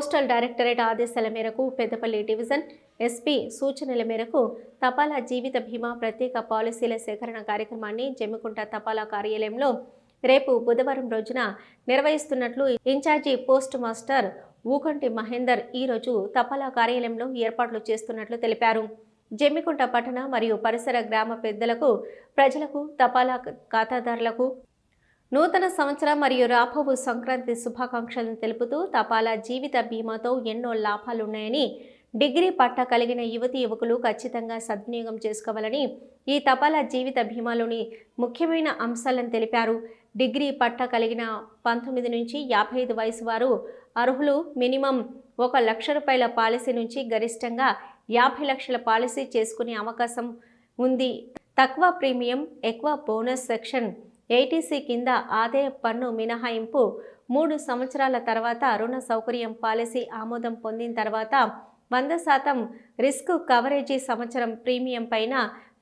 Postal directorate ఆదేశాల మేరకు Peddapalli division SP సూచనల మేరకు తపాలా జీవిత బీమా ప్రత్యేక పాలసీల సేకరణ కార్యక్రమాన్ని జమ్మికుంట తపాలా కార్యాలయంలో రేపు బుధవారం రోజున నిర్వహిస్తున్నట్లు in-charge post master Ookanti Mahender ఈరోజు తపాలా కార్యాలయంలో ఏర్పాట్లు చేస్తున్నట్లు తెలిపారు. జమ్మికుంట పట్టణ మరియు పరిసర గ్రామ పెద్దలకు ప్రజలకు తపాలా ఖాతాదారులకు నూతన సంవత్సరం మరియు రాబోవు సంక్రాంతి శుభాకాంక్షలను తెలుపుతూ తపాలా జీవిత బీమాతో ఎన్నో లాభాలున్నాయని డిగ్రీ పట్ట కలిగిన యువతి యువకులు ఖచ్చితంగా సద్వినియోగం చేసుకోవాలని ఈ తపాలా జీవిత బీమాలోని ముఖ్యమైన అంశాలను తెలిపారు. డిగ్రీ పట్ట కలిగిన పంతొమ్మిది నుంచి యాభై ఐదు వయసు వారు అర్హులు. మినిమం ఒక లక్ష రూపాయల పాలసీ నుంచి గరిష్టంగా యాభై లక్షల పాలసీ చేసుకునే అవకాశం ఉంది. తక్కువ ప్రీమియం ఎక్కువ బోనస్ సెక్షన్ ఏటీసీ కింద ఆదాయ పన్ను మినహాయింపు మూడు సంవత్సరాల తర్వాత రుణ సౌకర్యం పాలసీ ఆమోదం పొందిన తర్వాత వంద శాతం రిస్క్ కవరేజీ సంవత్సరం ప్రీమియం పైన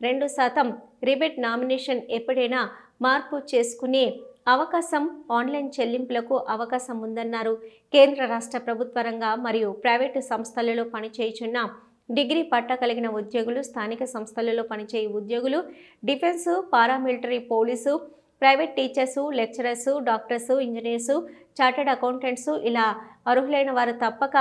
రెండు శాతం రిబెట్ నామినేషన్ ఎప్పుడైనా మార్పు చేసుకునే అవకాశం ఆన్లైన్ చెల్లింపులకు అవకాశం ఉందన్నారు. కేంద్ర రాష్ట్ర ప్రభుత్వ రంగ మరియు ప్రైవేటు సంస్థలలో పనిచేయుచున్న డిగ్రీ పట్ట కలిగిన ఉద్యోగులు స్థానిక సంస్థలలో పనిచేయు ఉద్యోగులు defence paramilitary police private teachers lecturers doctors engineers chartered accountants ఇలా అర్హులైన వారు తప్పక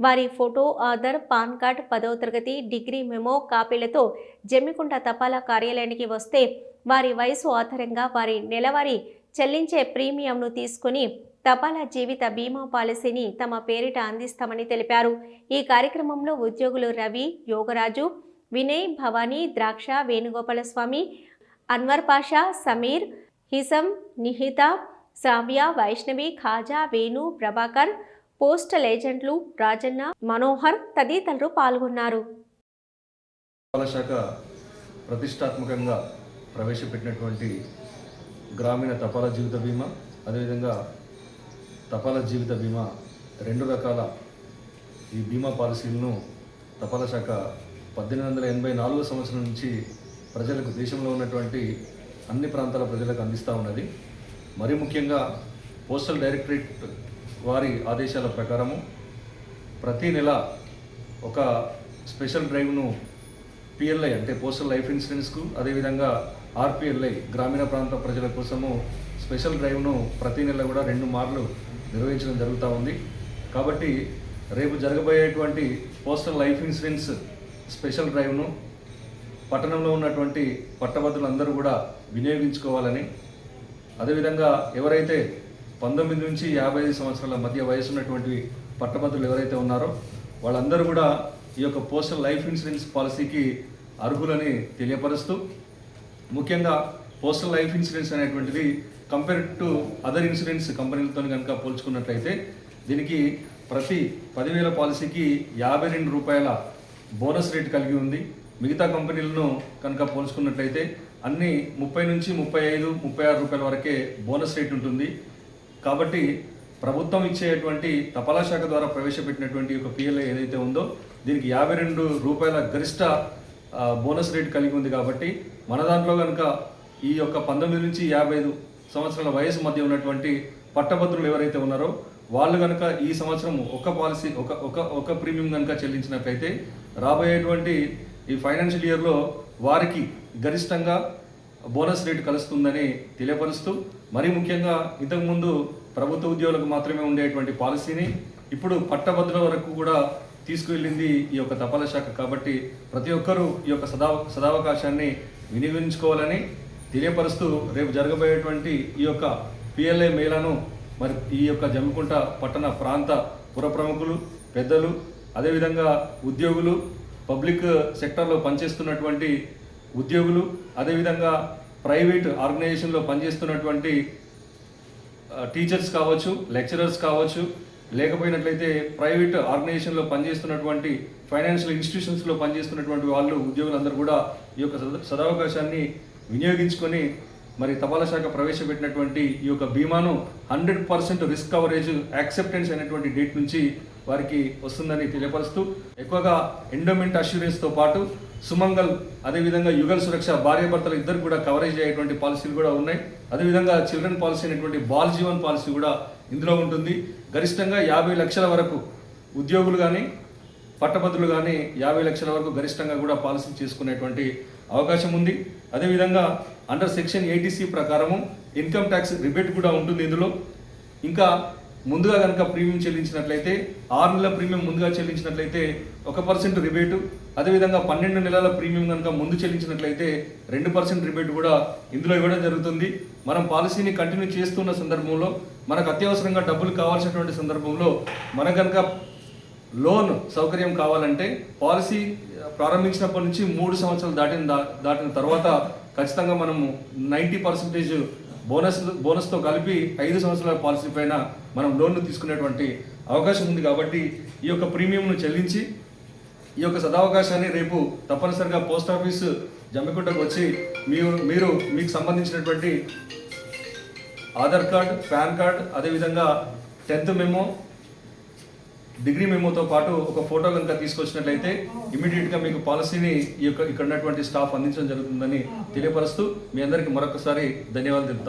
వారి ఫోటో ఆధార్ పాన్ కార్డ్ పదవ తరగతి డిగ్రీ మెమో కాపీలతో జమ్మికుంట తపాలా కార్యాలయానికి వస్తే వారి వయసు ఆధారంగా వారి నెలవారీ చెల్లించే ప్రీమియంను తీసుకుని తపాలా జీవిత బీమా పాలసీని తమ పేరిట అందిస్తామని తెలిపారు. ఈ కార్యక్రమంలో ఉద్యోగులు రవి యోగరాజు వినయ్ భవానీ ద్రాక్ష వేణుగోపాలస్వామి అన్వర్ పాషా సమీర్ హిసం నిహిత శ్రావ్య వైష్ణవి ఖాజా వేణు ప్రభాకర్ పోస్టల్ ఏజెంట్లు రాజన్న మనోహర్ తదితరులు పాల్గొన్నారు. శాఖ ప్రతిష్టాత్మకంగా ప్రవేశపెట్టినటువంటి గ్రామీణ తపాలా జీవిత బీమా అదేవిధంగా తపాలా జీవిత బీమా రెండు రకాల ఈ బీమా పాలసీలను తపాలా శాఖ పద్దెనిమిది వందల ఎనభై నాలుగో సంవత్సరం నుంచి ప్రజలకు దేశంలో ఉన్నటువంటి అన్ని ప్రాంతాల ప్రజలకు అందిస్తూ ఉన్నది. మరి ముఖ్యంగా పోస్టల్ డైరెక్టరేట్ వారి ఆదేశాల ప్రకారము ప్రతి నెల ఒక స్పెషల్ డ్రైవ్ను పిఎల్ఐ అంటే పోస్టల్ లైఫ్ ఇన్సూరెన్స్కు అదేవిధంగా ఆర్పిఎల్ఐ గ్రామీణ ప్రాంత ప్రజల కోసము స్పెషల్ డ్రైవ్ను ప్రతి నెల కూడా రెండు మార్లు నిర్వహించడం జరుగుతూ ఉంది. కాబట్టి రేపు జరగబోయేటువంటి పోస్టల్ లైఫ్ ఇన్సూరెన్స్ స్పెషల్ డ్రైవ్ను పట్టణంలో ఉన్నటువంటి పట్టభద్రులందరూ కూడా వినియోగించుకోవాలని. అదేవిధంగా ఎవరైతే పంతొమ్మిది నుంచి యాభై ఐదు సంవత్సరాల మధ్య వయసు ఉన్నటువంటి పట్టభద్రులు ఎవరైతే ఉన్నారో వాళ్ళందరూ కూడా ఈ యొక్క పోస్టల్ లైఫ్ ఇన్సూరెన్స్ పాలసీకి అర్హులని తెలియపరుస్తూ ముఖ్యంగా పోస్టల్ లైఫ్ ఇన్సూరెన్స్ అనేటువంటిది కంపేర్ టు అదర్ ఇన్సూరెన్స్ కంపెనీలతో కనుక పోల్చుకున్నట్లయితే దీనికి ప్రతి పదివేల పాలసీకి యాభై రెండు రూపాయల బోనస్ రేట్ కలిగి ఉంది. మిగతా కంపెనీలను కనుక పోల్చుకున్నట్లయితే అన్ని ముప్పై నుంచి ముప్పై ఐదు ముప్పై ఆరు రూపాయల వరకే బోనస్ రేట్ ఉంటుంది. కాబట్టి ప్రభుత్వం ఇచ్చేటువంటి తపాలా శాఖ ద్వారా ప్రవేశపెట్టినటువంటి ఒక పిఎల్ఐ ఏదైతే ఉందో దీనికి యాభై రెండు రూపాయల గరిష్ట బోనస్ రేట్ కలిగి ఉంది కాబట్టి మన దాంట్లో కనుక ఈ యొక్క పంతొమ్మిది నుంచి యాభై ఐదు సంవత్సరాల వయసు మధ్య ఉన్నటువంటి పట్టభద్రులు ఎవరైతే ఉన్నారో వాళ్ళు కనుక ఈ సంవత్సరం ఒక పాలసీ ఒక ఒక ఒక ప్రీమియం కనుక చెల్లించినట్లయితే రాబోయేటువంటి ఈ ఫైనాన్షియల్ ఇయర్లో వారికి గరిష్టంగా బోనస్ రేటు కలుస్తుందని తెలియపరుస్తూ మరీ ముఖ్యంగా ఇంతకుముందు ప్రభుత్వ ఉద్యోగులకు మాత్రమే ఉండేటువంటి పాలసీని ఇప్పుడు పట్టభద్రుల వరకు కూడా తీసుకువెళ్ళింది ఈ యొక్క తపాలా శాఖ. కాబట్టి ప్రతి ఒక్కరూ ఈ యొక్క సదా సదావకాశాన్ని వినియోగించుకోవాలని తెలియపరుస్తూ రేపు జరగబోయేటువంటి ఈ యొక్క పిఎల్ఏ మేళను మరి ఈ యొక్క జమ్మికుంట పట్టణ ప్రాంత పుర ప్రముఖులు పెద్దలు అదేవిధంగా ఉద్యోగులు పబ్లిక్ సెక్టర్లో పనిచేస్తున్నటువంటి ఉద్యోగులు అదేవిధంగా ప్రైవేట్ ఆర్గనైజేషన్లో పనిచేస్తున్నటువంటి టీచర్స్ కావచ్చు లెక్చరర్స్ కావచ్చు లేకపోయినట్లయితే ప్రైవేట్ ఆర్గనైజేషన్లో పనిచేస్తున్నటువంటి ఫైనాన్షియల్ ఇన్స్టిట్యూషన్స్లో పనిచేస్తున్నటువంటి వాళ్ళు ఉద్యోగులందరూ కూడా ఈ యొక్క సదావకాశాన్ని వినియోగించుకొని మరి తపాలా శాఖ ప్రవేశపెట్టినటువంటి ఈ యొక్క బీమాను hundred percent risk coverage acceptance అయినటువంటి డేట్ నుంచి వారికి వస్తుందని తెలియపరుస్తూ ఎక్కువగా ఎండోమెంట్ అష్యూరెన్స్తో పాటు సుమంగల్ అదేవిధంగా యుగల్ సురక్ష భార్యాభర్తలు ఇద్దరు కూడా కవరేజ్ అయ్యేటువంటి పాలసీలు కూడా ఉన్నాయి. అదేవిధంగా చిల్డ్రన్ పాలసీ అనేటువంటి బాల్ జీవన్ పాలసీ కూడా ఇందులో ఉంటుంది. గరిష్టంగా యాభై లక్షల వరకు ఉద్యోగులు కానీ పట్టభద్రులు కానీ యాభై లక్షల వరకు గరిష్టంగా కూడా పాలసీ చేసుకునేటువంటి అవకాశం ఉంది. అదేవిధంగా అండర్ సెక్షన్ ఎయిటీసీ ప్రకారము ఇన్కమ్ ట్యాక్స్ రిబేట్ కూడా ఉంటుంది ఇందులో. ఇంకా ముందుగా కనుక ప్రీమియం చెల్లించినట్లయితే ఆరు నెలల ప్రీమియం ముందుగా చెల్లించినట్లయితే ఒక పర్సెంట్ రిబేటు అదేవిధంగా పన్నెండు నెలల ప్రీమియం కనుక ముందు చెల్లించినట్లయితే రెండు పర్సెంట్ రిబేట్ కూడా ఇందులో ఇవ్వడం జరుగుతుంది. మనం పాలసీని కంటిన్యూ చేస్తున్న సందర్భంలో మనకు అత్యవసరంగా డబ్బులు కావాల్సినటువంటి సందర్భంలో మన కనుక లోన్ సౌకర్యం కావాలంటే పాలసీ ప్రారంభించినప్పటి నుంచి మూడు సంవత్సరాలు దాటిన దా- దాటిన తర్వాత ఖచ్చితంగా మనము నైంటీ పర్సెంటేజ్ బోనస్ బోనస్తో కలిపి ఐదు సంవత్సరాల పాలసీ పైన మనం లోన్లు తీసుకునేటువంటి అవకాశం ఉంది కాబట్టి ఈ యొక్క ప్రీమియంను చెల్లించి ఈ యొక్క సదావకాశాన్ని రేపు తప్పనిసరిగా పోస్ట్ ఆఫీస్ జమ్మికుంటకు వచ్చి మీరు మీరు మీకు సంబంధించినటువంటి ఆధార్ కార్డ్ పాన్ కార్డ్ అదేవిధంగా టెన్త్ మెమో డిగ్రీ మెమోతో పాటు ఒక ఫోటో కనుక తీసుకొచ్చినట్లయితే ఇమీడియట్గా మీకు పాలసీని ఈ యొక్క ఇక్కడ ఉన్నటువంటి స్టాఫ్ అందించడం జరుగుతుందని తెలియపరుస్తూ మీ అందరికీ మరొకసారి ధన్యవాదాలు తెలుపుతాను